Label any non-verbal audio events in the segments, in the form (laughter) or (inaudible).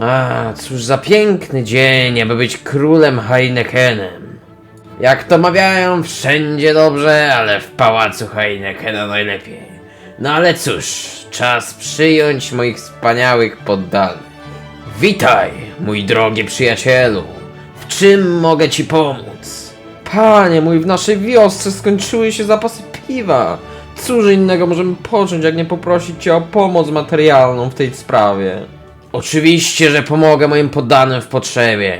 A, cóż za piękny dzień, aby być królem Heinekenem. Jak to mawiają, wszędzie dobrze, ale w pałacu Heinekena najlepiej. No ale cóż, czas przyjąć moich wspaniałych poddanych. Witaj, mój drogi przyjacielu. W czym mogę ci pomóc? Panie mój, w naszej wiosce skończyły się zapasy piwa. Cóż innego możemy począć, jak nie poprosić cię o pomoc materialną w tej sprawie? Oczywiście, że pomogę moim poddanym w potrzebie.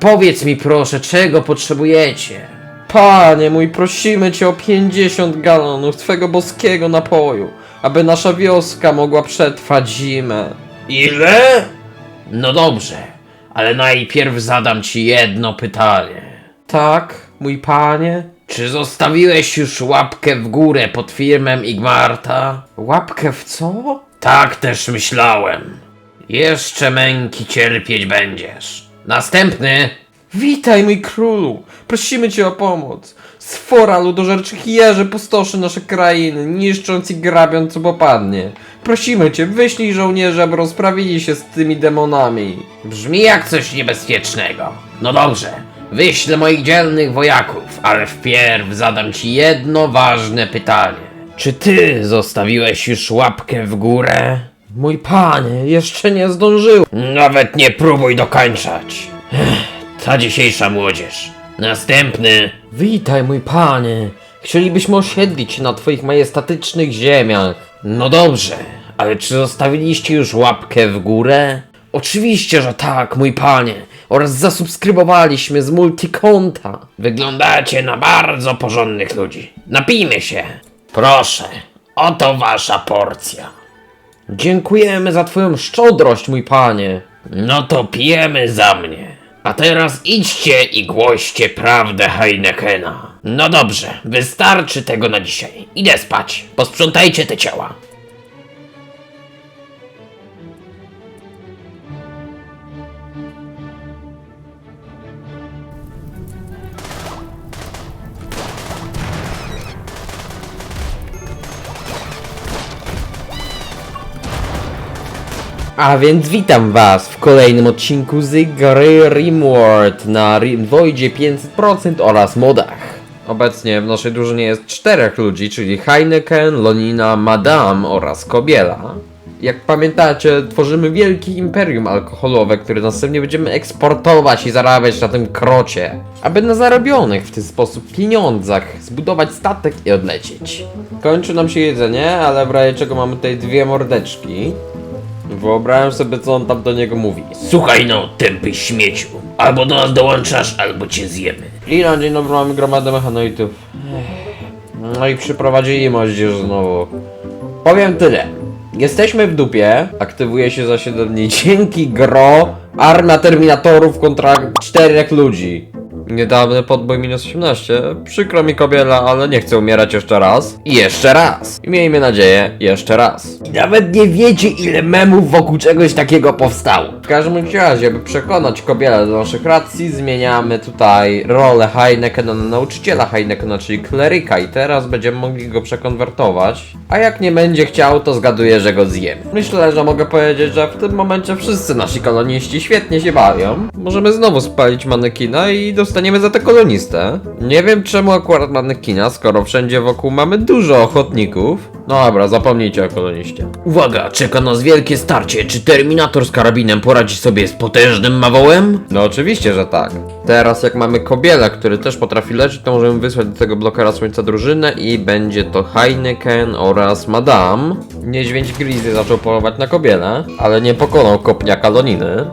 Powiedz mi proszę, czego potrzebujecie? Panie mój, prosimy cię o 50 galonów twego boskiego napoju, aby nasza wioska mogła przetrwać zimę. Ile? No dobrze, ale najpierw zadam ci jedno pytanie. Tak, mój panie? Czy zostawiłeś już łapkę w górę pod firmem Igmarta? Łapkę w co? Tak też myślałem. Jeszcze męki cierpieć będziesz. Następny. Witaj, mój królu. Prosimy cię o pomoc. Sfora ludożerczych jeży pustoszy nasze krainy, niszcząc i grabiąc co popadnie. Prosimy cię, wyślij żołnierzy, aby rozprawili się z tymi demonami. Brzmi jak coś niebezpiecznego. No dobrze, wyślę moich dzielnych wojaków, ale wpierw zadam ci jedno ważne pytanie. Czy ty zostawiłeś już łapkę w górę? Mój panie, jeszcze nie zdążył. Nawet nie próbuj dokończać. Ech, Ta dzisiejsza młodzież. Następny. Witaj, mój panie. Chcielibyśmy osiedlić się na twoich majestatycznych ziemiach. No dobrze, ale czy zostawiliście już łapkę w górę? Oczywiście, że tak, mój panie. Oraz zasubskrybowaliśmy z multikonta. Wyglądacie na bardzo porządnych ludzi. Napijmy się. Proszę, oto wasza porcja. Dziękujemy za twoją szczodrość, mój panie. No to pijemy za mnie. A teraz idźcie i głoście prawdę Heinekena. No dobrze, wystarczy tego na dzisiaj. Idę spać. Posprzątajcie te ciała. A więc witam was w kolejnym odcinku z gry Rimworld na Rimvoidzie 500% oraz modach. Obecnie w naszej drużynie jest czterech ludzi, czyli Heineken, Lonina, Madame oraz Kobiela. Jak pamiętacie, tworzymy wielkie imperium alkoholowe, które następnie będziemy eksportować i zarabiać na tym krocie, aby na zarobionych w ten sposób pieniądzach zbudować statek i odlecieć. Kończy nam się jedzenie, ale w razie czego mamy tutaj dwie mordeczki. Wyobrażam sobie, co on tam do niego mówi. Słuchaj no, tępy śmieciu. Albo do nas dołączasz, albo cię zjemy. I na dzień dobry mamy gromadę mechanoidów. No i przyprowadzili moździerz znowu. Powiem tyle. Jesteśmy w dupie. Aktywuje się za 7 dni. Dzięki gro. Armia Terminatorów kontra czterech ludzi. Niedawny podbój minus 18. Przykro mi kobiela, ale nie chcę umierać jeszcze raz. I jeszcze raz. I miejmy nadzieję, jeszcze raz. I nawet nie wiecie, ile memów wokół czegoś takiego powstało. W każdym razie, aby przekonać kobietę do naszych racji, zmieniamy tutaj rolę Heinekena na nauczyciela Heinekena, czyli kleryka i teraz będziemy mogli go przekonwertować. A jak nie będzie chciał, to zgaduję, że go zjemy. Myślę, że mogę powiedzieć, że w tym momencie wszyscy nasi koloniści świetnie się bawią. Możemy znowu spalić manekina i dostaniemy za to kolonistę. Nie wiem czemu akurat manekina, skoro wszędzie wokół mamy dużo ochotników. No dobra, zapomnijcie o koloniście. Uwaga, czeka nas wielkie starcie. Czy Terminator z karabinem poradzi sobie z potężnym mawołem? No oczywiście, że tak. Teraz jak mamy Kobiela, który też potrafi leczyć, to możemy wysłać do tego blokera słońca drużynę i będzie to Heineken oraz Madame. Niedźwiedź Grizzly zaczął polować na Kobielę, ale nie pokonał kopniaka Loniny.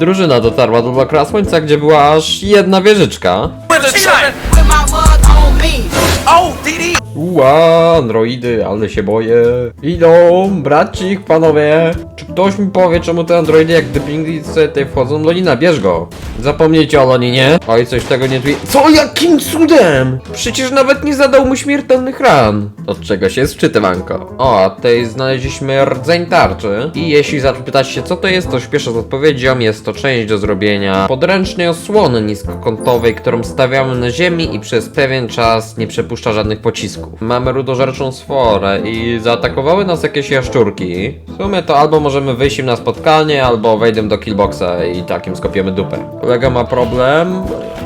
Drużyna dotarła do blokera słońca, gdzie była aż jedna wieżyczka. Ua, androidy, ale się boję. Idą, bracik, panowie. Ktoś mi powie, czemu te androidy jak sobie tutaj wchodzą? Lonina, bierz go. Zapomnijcie o Loninie. Oj, coś tego nie tu... Co, jakim cudem? Przecież nawet nie zadał mu śmiertelnych ran. Od czego się jest wczytywanko? O, a tutaj znaleźliśmy rdzeń tarczy. I jeśli zapytać się, co to jest, to śpieszę z odpowiedzią. Jest to część do zrobienia podręcznej osłony niskokątowej, którą stawiamy na ziemi i przez pewien czas nie przepuszcza żadnych pocisków. Mamy rudożerczą sforę i zaatakowały nas jakieś jaszczurki. W sumie to albo może możemy wyjść im na spotkanie, albo wejdę do killboxa i takim skopiemy dupę. Kolega ma problem.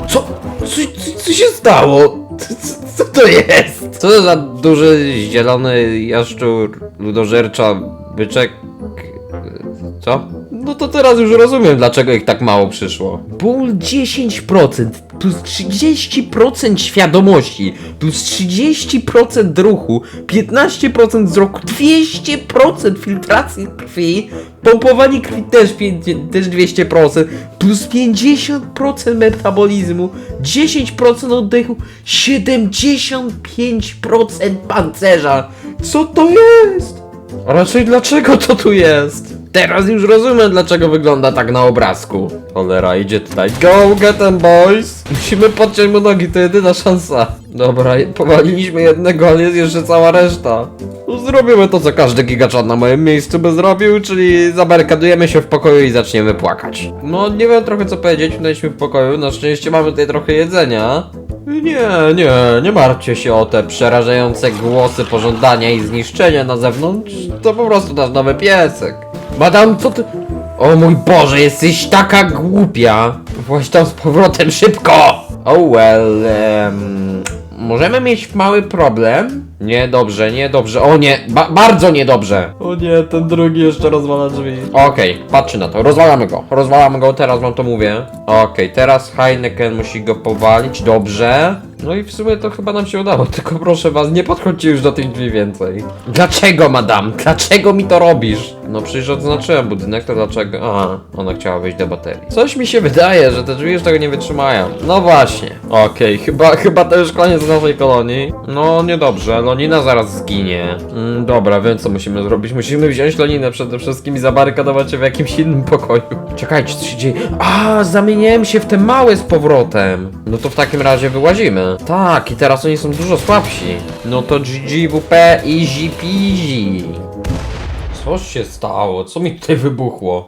Co? Co, co, co się stało? Co, co, to jest? Co to za duży, zielony jaszczur, ludożercza, byczek? Co? No to teraz już rozumiem, dlaczego ich tak mało przyszło. Ból 10% plus 30% świadomości plus 30% ruchu 15% wzroku 200% filtracji krwi pompowanie krwi też, też 200% plus 50% metabolizmu 10% oddechu 75% pancerza co to jest? A raczej dlaczego to tu jest? Teraz już rozumiem dlaczego wygląda tak na obrazku Cholera, idzie tutaj. Go get them boys! Musimy podciąć mu nogi, to jedyna szansa. Dobra, powaliliśmy jednego, ale jest jeszcze cała reszta. No, Zrobimy to, co każdy gigaczan na moim miejscu by zrobił, czyli zabarykadujemy się w pokoju i zaczniemy płakać. No, nie wiem trochę co powiedzieć, jesteśmy w pokoju, na szczęście mamy tutaj trochę jedzenia. Nie, nie, nie martwcie się o te przerażające głosy pożądania i zniszczenia na zewnątrz. To po prostu nasz nowy piesek. Madam, co ty... O mój Boże, jesteś taka głupia! Właśnie tam z powrotem szybko! Oh well, em, możemy mieć mały problem? Niedobrze, niedobrze. O nie, ba bardzo niedobrze! O nie, ten drugi jeszcze rozwala drzwi. Okej, patrzcie na to, rozwalamy go, rozwalamy go, teraz wam to mówię. Okej, teraz Heineken musi go powalić, dobrze. No i w sumie to chyba nam się udało, (laughs) tylko proszę was, nie podchodźcie już do tych drzwi więcej. Dlaczego, madam? Dlaczego mi to robisz? No przecież odznaczyłem budynek, to dlaczego? A, ona chciała wejść do baterii. Coś mi się wydaje, że te drzwi już tego nie wytrzymają. No właśnie. Okej, chyba, (laughs) chyba to już koniec naszej kolonii. No niedobrze, Lonina zaraz zginie. Mm, dobra, wiem co musimy zrobić. Musimy wziąć Loninę przede wszystkim i zabarykadować się w jakimś innym pokoju. Czekajcie, co się dzieje? A, zamieniłem się w te małe z powrotem. No to w takim razie wyłazimy. Tak, i teraz oni są dużo słabsi. No to GGWP easy peasy. Coś się stało? Co mi tutaj wybuchło?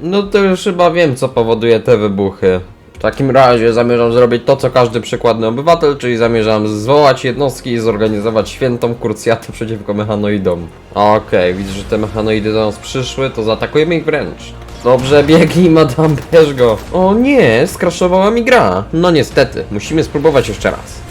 No to już chyba wiem, co powoduje te wybuchy. W takim razie zamierzam zrobić to, co każdy przykładny obywatel, czyli zamierzam zwołać jednostki i zorganizować świętą kurcjatę przeciwko mechanoidom. Okej, widzę, że te mechanoidy do nas przyszły, to zaatakujemy ich wręcz. Dobrze, biegnij, (laughs) madam, bierz go. O nie, skraszowała mi gra. No niestety, musimy spróbować jeszcze raz.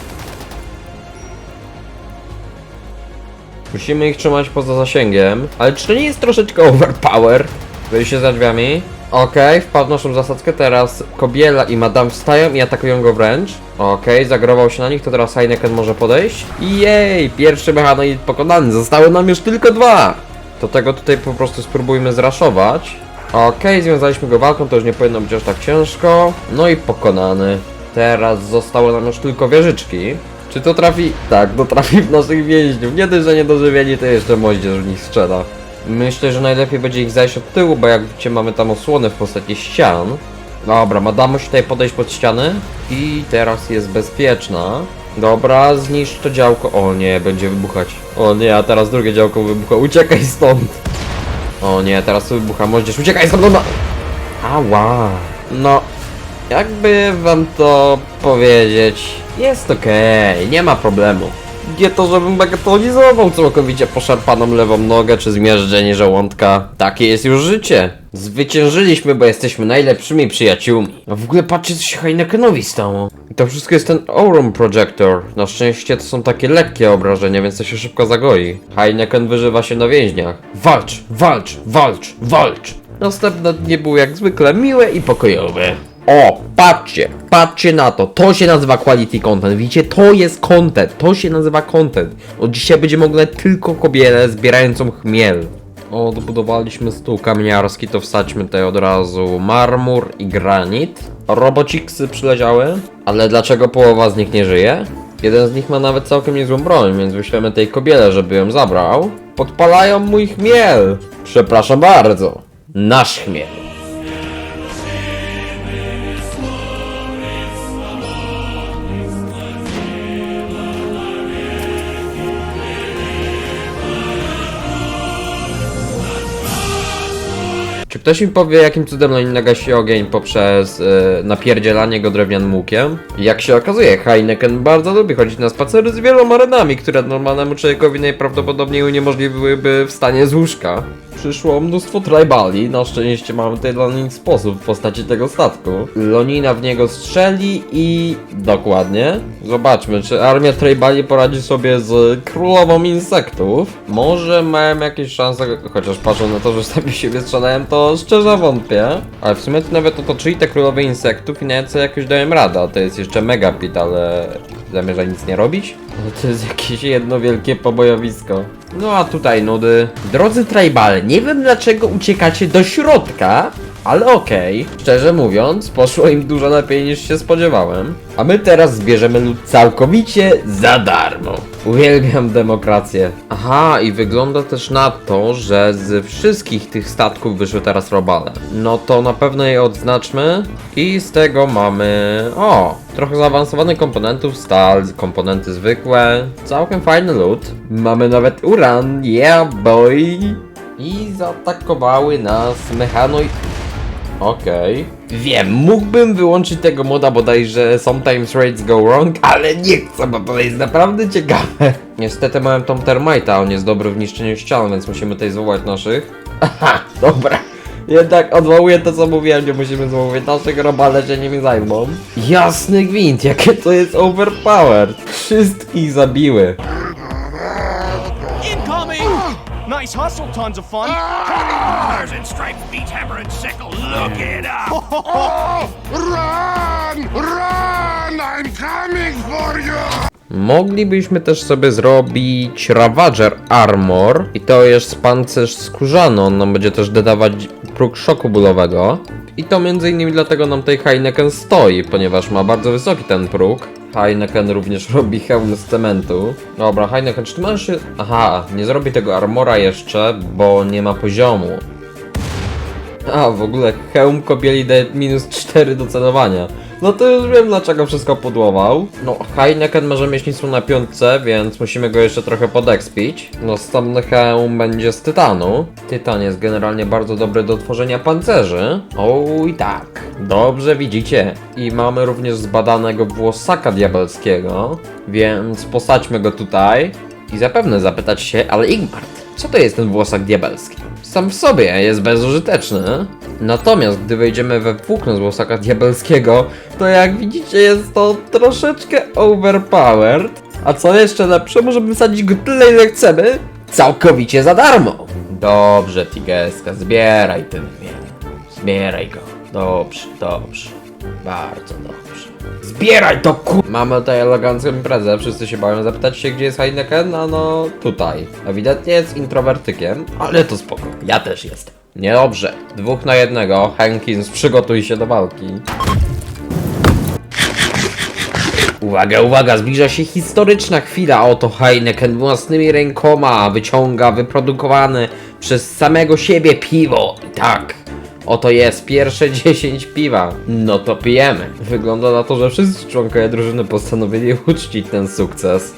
Musimy ich trzymać poza zasięgiem. Ale czy to nie jest troszeczkę overpower? Wyjście za drzwiami. Okej, wpadł w naszą zasadzkę. Teraz Kobiela i Madame wstają i atakują go wręcz. Okej, zagrował się na nich, to teraz Heineken może podejść. Jej, pierwszy mechanoid pokonany. Zostały nam już tylko dwa. To tego tutaj po prostu spróbujmy zraszować. Okej, związaliśmy go walką, to już nie powinno być aż tak ciężko. No i pokonany. Teraz zostały nam już tylko wieżyczki. Czy to trafi? Tak, to trafi w naszych więźniów. Nie dość, że niedożywieni, to jeszcze moździerz w nich strzela. Myślę, że najlepiej będzie ich zajść od tyłu, bo jak widzicie mamy tam osłonę w postaci ścian. Dobra, madama musi tutaj podejść pod ściany. I teraz jest bezpieczna. Dobra, zniszcz to działko. O nie, będzie wybuchać. O nie, a teraz drugie działko wybucha. Uciekaj stąd. O nie, teraz tu wybucha moździerz. Uciekaj ona! Ała. No, jakby wam to powiedzieć, jest okej, nie ma problemu. Nie to, żebym bagatelizował całkowicie poszarpaną lewą nogę czy zmierzczenie żołądka. Takie jest już życie. Zwyciężyliśmy, bo jesteśmy najlepszymi przyjaciółmi. A w ogóle patrzcie, co się Heinekenowi stało. I to wszystko jest ten Aurum Projector. Na szczęście to są takie lekkie obrażenia, więc to się szybko zagoi. Heineken wyżywa się na więźniach. Walcz, walcz, walcz, walcz. Następne dni były jak zwykle miłe i pokojowe. O, patrzcie, patrzcie na to. To się nazywa quality content. Widzicie, to jest content. To się nazywa content. Od dzisiaj będziemy oglądać tylko kobietę zbierającą chmiel. Odbudowaliśmy stół kamieniarski, to wsadźmy tutaj od razu marmur i granit. Robociksy przyleciały, ale dlaczego połowa z nich nie żyje? Jeden z nich ma nawet całkiem niezłą broń, więc wyślemy tej kobiele, żeby ją zabrał. Podpalają mój chmiel! Przepraszam bardzo. Nasz chmiel. Ktoś mi powie, jakim cudem Lonina gasi ogień poprzez yy, napierdzielanie go drewnianym łukiem? Jak się okazuje, Heineken bardzo lubi chodzić na spacery z wieloma ranami, które normalnemu człowiekowi najprawdopodobniej uniemożliwiłyby wstanie z łóżka. Przyszło mnóstwo tribali, na szczęście mamy tutaj dla nich sposób w postaci tego statku. Lonina w niego strzeli i... dokładnie. Zobaczmy, czy armia tribali poradzi sobie z królową insektów. Może mają jakieś szanse, chociaż patrząc na to, że sami siebie strzelają, to szczerze wątpię. Ale w sumie to nawet otoczyli te królowe insektów i nawet jakoś dałem radę. A To jest jeszcze megapit, ale zamierza nic nie robić? No to jest jakieś jedno wielkie pobojowisko. No a tutaj nudy. Drodzy tribale, nie wiem dlaczego uciekacie do środka, ale okej. Szczerze mówiąc, poszło im dużo lepiej niż się spodziewałem. A my teraz zbierzemy lud całkowicie za darmo. Uwielbiam demokrację. Aha, i wygląda też na to, że z wszystkich tych statków wyszły teraz robale. No to na pewno je odznaczmy. I z tego mamy... O! Trochę zaawansowanych komponentów, stal, komponenty zwykłe. Całkiem fajny lód. Mamy nawet uran, yeah boy! I zaatakowały nas mechanoj... Okej. Wiem, mógłbym wyłączyć tego moda bodajże Sometimes Raids Go Wrong, ale nie chcę, bo to jest naprawdę ciekawe. Niestety mamy tą termita, on jest dobry w niszczeniu ścian, więc musimy tutaj zwołać naszych. Aha, dobra. Jednak odwołuję to co mówiłem, nie musimy zwoływać naszych, robale się nimi zajmą. Jasny gwint, jakie to jest overpowered. Wszystkich zabiły. Nice hustle, tons of fun. And stripes hammer and sickle. Look it up. (laughs) Run! Run! I'm coming for you! Moglibyśmy też sobie zrobić Ravager Armor i to jest pancerz skórzany, on nam będzie też dodawać próg szoku bólowego. I to między innymi dlatego nam tutaj Heineken stoi, ponieważ ma bardzo wysoki ten próg. Heineken również (laughs) robi hełm z cementu. Dobra, Heineken, czy ty masz się... Aha, nie zrobi tego armora jeszcze, bo nie ma poziomu. A, w ogóle hełm kobieli daje minus 4 do celowania. No to już wiem dlaczego wszystko pudłował. No, Heineken może mieć na piątce, więc musimy go jeszcze trochę podekspić. Następny hełm będzie z tytanu. Tytan jest generalnie bardzo dobry do tworzenia pancerzy. O i tak, dobrze widzicie. I mamy również zbadanego włosaka diabelskiego, więc posadźmy go tutaj. I zapewne zapytać się, ale Igmart, co to jest ten włosak diabelski? Sam w sobie jest bezużyteczny. Natomiast gdy wejdziemy we włókno z włosaka diabelskiego, to jak widzicie jest to troszeczkę overpowered. A co jeszcze lepsze, możemy wysadzić go tyle ile chcemy, całkowicie za darmo. Dobrze, Tigeska, zbieraj ten mię. Zbieraj go. Dobrze, dobrze. Bardzo dobrze. Zbieraj to ku... Mamy tutaj elegancką imprezę, wszyscy się bawią zapytać się gdzie jest Heineken, a no tutaj. Ewidentnie jest introwertykiem, ale to spoko, ja też jestem. Niedobrze, dwóch na jednego, Henkins przygotuj się do walki. Uwaga, uwaga, zbliża się historyczna chwila. Oto Heineken własnymi rękoma wyciąga wyprodukowane przez samego siebie piwo. I tak, oto jest pierwsze (laughs) 10 piwa. No to pijemy. Wygląda na to, że wszyscy członkowie drużyny postanowili uczcić ten sukces.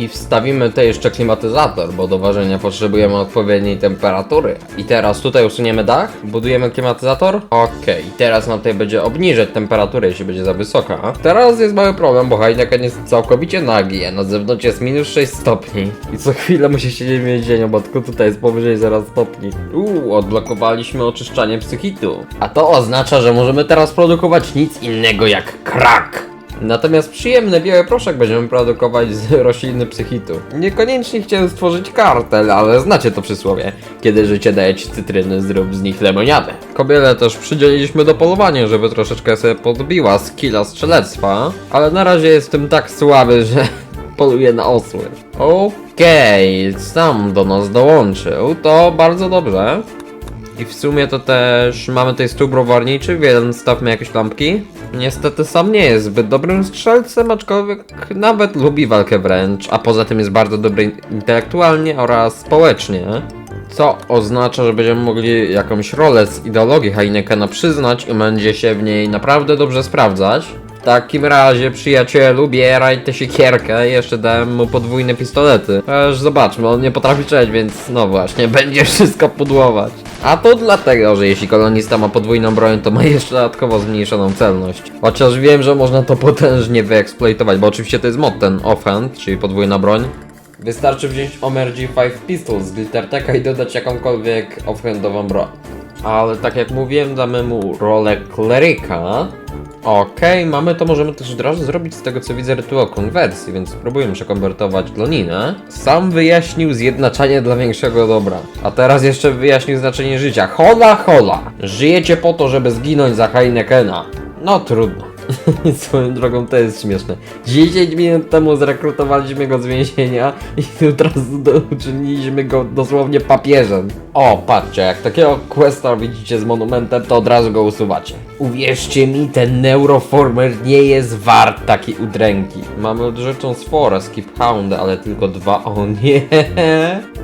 I wstawimy tutaj jeszcze klimatyzator, bo do ważenia potrzebujemy odpowiedniej temperatury. I teraz tutaj usuniemy dach, budujemy klimatyzator. Okej, teraz nam tutaj będzie obniżać temperaturę, jeśli będzie za wysoka. Teraz jest mały problem, bo Heineken jest całkowicie nagi, a na zewnątrz jest minus 6 stopni. I co chwilę musi siedzieć w więzieniu, bo tylko tutaj jest powyżej 0 stopni. Uuu, odblokowaliśmy oczyszczanie psychitu. A to oznacza, że możemy teraz produkować nic innego jak krak. Natomiast przyjemny biały proszek będziemy produkować z (laughs) rośliny psychitu. Niekoniecznie chciałem stworzyć kartel, ale znacie to przysłowie. Kiedy życie daje ci cytryny, zrób z nich lemoniadę. Kobielę też przydzieliliśmy do polowania, żeby troszeczkę sobie podbiła skilla strzelectwa, ale na razie jest w tym tak słaby, (laughs) że poluje na osły. Okej, sam do nas dołączył, to bardzo dobrze. I w sumie to też mamy tutaj stół browarniczy, więc stawmy jakieś lampki. Niestety sam nie jest zbyt dobrym strzelcem, aczkolwiek nawet lubi walkę wręcz, a poza tym jest bardzo dobry intelektualnie oraz społecznie. Co oznacza, że będziemy mogli jakąś rolę z ideologii Heinekena przyznać i będzie się w niej naprawdę dobrze sprawdzać. W takim razie, przyjacielu, bieraj tę siekierkę jeszcze dałem mu podwójne pistolety. Aż zobaczmy, on nie potrafi strzelać, więc no właśnie, (laughs) będzie wszystko pudłować. A to dlatego, że jeśli kolonista ma podwójną broń, to ma jeszcze dodatkowo zmniejszoną celność. Chociaż wiem, że można to potężnie wyeksploitować, bo oczywiście to jest mod ten offhand, czyli podwójna broń. Wystarczy wziąć Omer G5 Pistol z Glitterteka i dodać jakąkolwiek offhandową broń. Ale tak jak mówiłem, damy mu rolę kleryka. Okej, mamy to, możemy też od razu zrobić z tego co widzę rytuał konwersji, więc spróbujemy przekonwertować Loninę. Sam wyjaśnił zjednaczanie dla większego dobra. A teraz jeszcze wyjaśnił znaczenie życia. Hola, hola! Żyjecie po to, żeby zginąć za Heinekena. No trudno. (laughs) Swoją drogą to jest śmieszne. 10 minut temu zrekrutowaliśmy go z więzienia i do, uczyniliśmy go dosłownie papieżem. O, patrzcie, jak takiego questa widzicie z monumentem, to od razu go usuwacie. Uwierzcie mi, ten Neuroformer nie jest wart takiej udręki. Mamy odrzeczą sforę, skip houndy, ale tylko dwa. O nie! (laughs)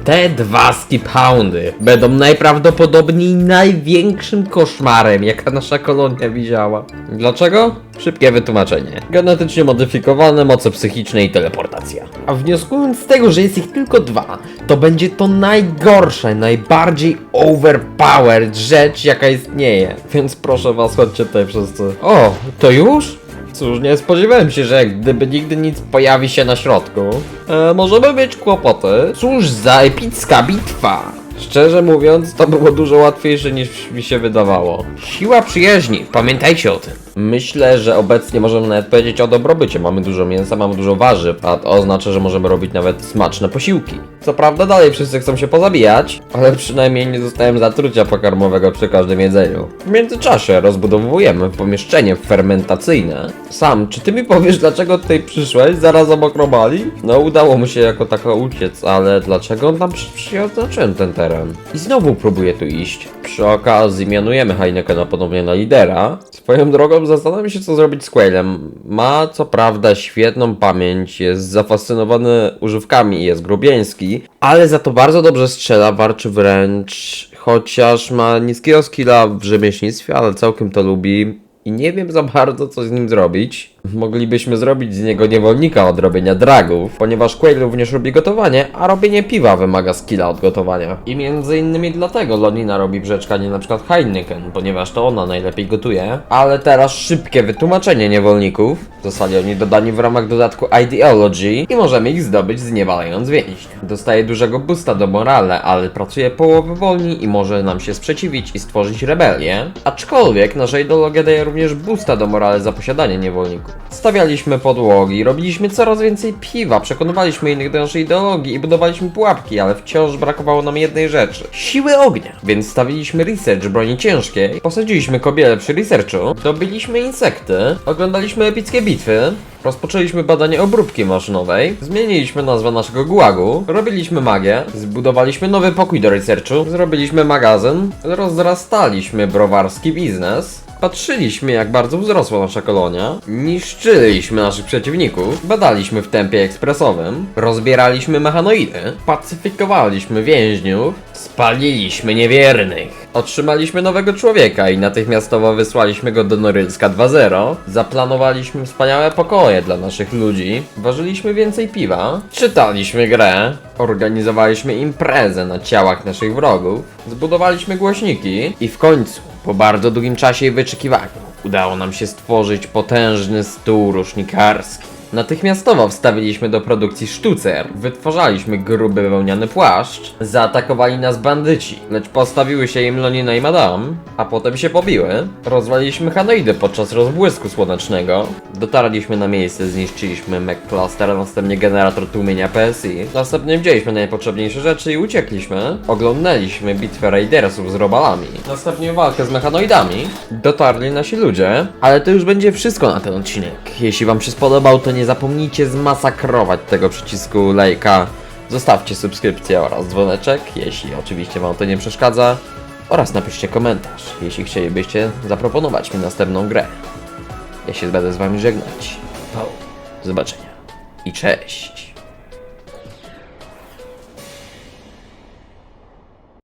Te dwa skip houndy będą najprawdopodobniej największym koszmarem, jaka nasza kolonia widziała. Dlaczego? Szybkie wytłumaczenie. Genetycznie modyfikowane moce psychiczne i teleportacja. A wnioskując z tego, że jest ich tylko dwa, to będzie to najgorsze, najbardziej overpowered rzecz, jaka istnieje. Więc proszę was, chodźcie tutaj wszyscy. O, to już? Cóż, nie spodziewałem się, że gdyby nigdy nic pojawi się na środku. E, możemy mieć kłopoty. Cóż za epicka bitwa! Szczerze mówiąc, to było dużo łatwiejsze niż mi się wydawało. Siła przyjaźni, pamiętajcie o tym. Myślę, że obecnie możemy nawet powiedzieć o dobrobycie. Mamy dużo mięsa, mamy dużo warzyw, a to oznacza, że możemy robić nawet smaczne posiłki. Co prawda dalej wszyscy chcą się pozabijać, ale przynajmniej nie dostałem zatrucia pokarmowego przy każdym jedzeniu. W międzyczasie rozbudowujemy pomieszczenie fermentacyjne. Sam, czy ty mi powiesz, dlaczego tutaj przyszłeś zaraz obok Robali? No udało mu się jako tako uciec, ale dlaczego on tam przy- przyjaznaczyłem ten teren? I znowu próbuję tu iść. Przy okazji mianujemy Heinekena ponownie na lidera. Swoją drogą zastanawiam się, co zrobić z Quailem. Ma co prawda świetną pamięć, jest zafascynowany używkami i jest grubieński, ale za to bardzo dobrze strzela, warczy wręcz, chociaż ma niskiego skilla w rzemieślnictwie, ale całkiem to lubi. I nie wiem za bardzo, co z nim zrobić. Moglibyśmy zrobić z niego niewolnika od robienia dragów, ponieważ Quail również lubi gotowanie, a robienie piwa wymaga skilla od gotowania. I między innymi dlatego Lonina robi brzeczkanie na przykład Heineken, ponieważ to ona najlepiej gotuje. Ale teraz szybkie wytłumaczenie niewolników. Zostali oni dodani w ramach dodatku Ideology i możemy ich zdobyć zniewalając więźnia. Dostaje dużego boosta do morale, ale pracuje połowę wolni i może nam się sprzeciwić i stworzyć rebelię. Aczkolwiek nasza ideologia daje również boosta do morale za posiadanie niewolników. Stawialiśmy podłogi, robiliśmy coraz więcej piwa, przekonywaliśmy innych do naszej ideologii i budowaliśmy pułapki, ale wciąż brakowało nam jednej rzeczy. Siły ognia. Więc stawiliśmy research broni ciężkiej, posadziliśmy kobielę przy researchu, dobiliśmy insekty, oglądaliśmy epickie bitwy, Rozpoczęliśmy badanie obróbki maszynowej, zmieniliśmy nazwę naszego gułagu, robiliśmy magię, zbudowaliśmy nowy pokój do researchu, zrobiliśmy magazyn, rozrastaliśmy browarski biznes, patrzyliśmy jak bardzo wzrosła nasza kolonia, niszczyliśmy naszych przeciwników, badaliśmy w tempie ekspresowym, rozbieraliśmy mechanoidy, pacyfikowaliśmy więźniów, spaliliśmy niewiernych. Otrzymaliśmy nowego człowieka i natychmiastowo wysłaliśmy go do Norylska 2.0. Zaplanowaliśmy wspaniałe pokoje dla naszych ludzi. Ważyliśmy więcej piwa. Czytaliśmy grę. Organizowaliśmy imprezę na ciałach naszych wrogów. Zbudowaliśmy głośniki. I w końcu, po bardzo długim czasie i wyczekiwaniu, udało nam się stworzyć potężny stół rusznikarski. Natychmiastowo wstawiliśmy do produkcji sztucer, wytwarzaliśmy gruby wełniany płaszcz, zaatakowali nas bandyci, lecz postawiły się im Lonina i Madame, a potem się pobiły. Rozwaliliśmy hanoidy podczas rozbłysku słonecznego, dotarliśmy na miejsce, zniszczyliśmy Mech Cluster, a następnie generator tłumienia PSI. Następnie wzięliśmy najpotrzebniejsze rzeczy i uciekliśmy. Oglądaliśmy bitwę Raidersów z robalami. Następnie walkę z mechanoidami. Dotarli nasi ludzie. Ale to już będzie wszystko na ten odcinek. Jeśli wam się spodobał, to zapomnijcie zmasakrować tego przycisku lajka. Zostawcie subskrypcję oraz dzwoneczek, jeśli oczywiście wam to nie przeszkadza. Oraz napiszcie komentarz, jeśli chcielibyście zaproponować mi następną grę. Ja się będę z wami żegnać. Do zobaczenia i cześć.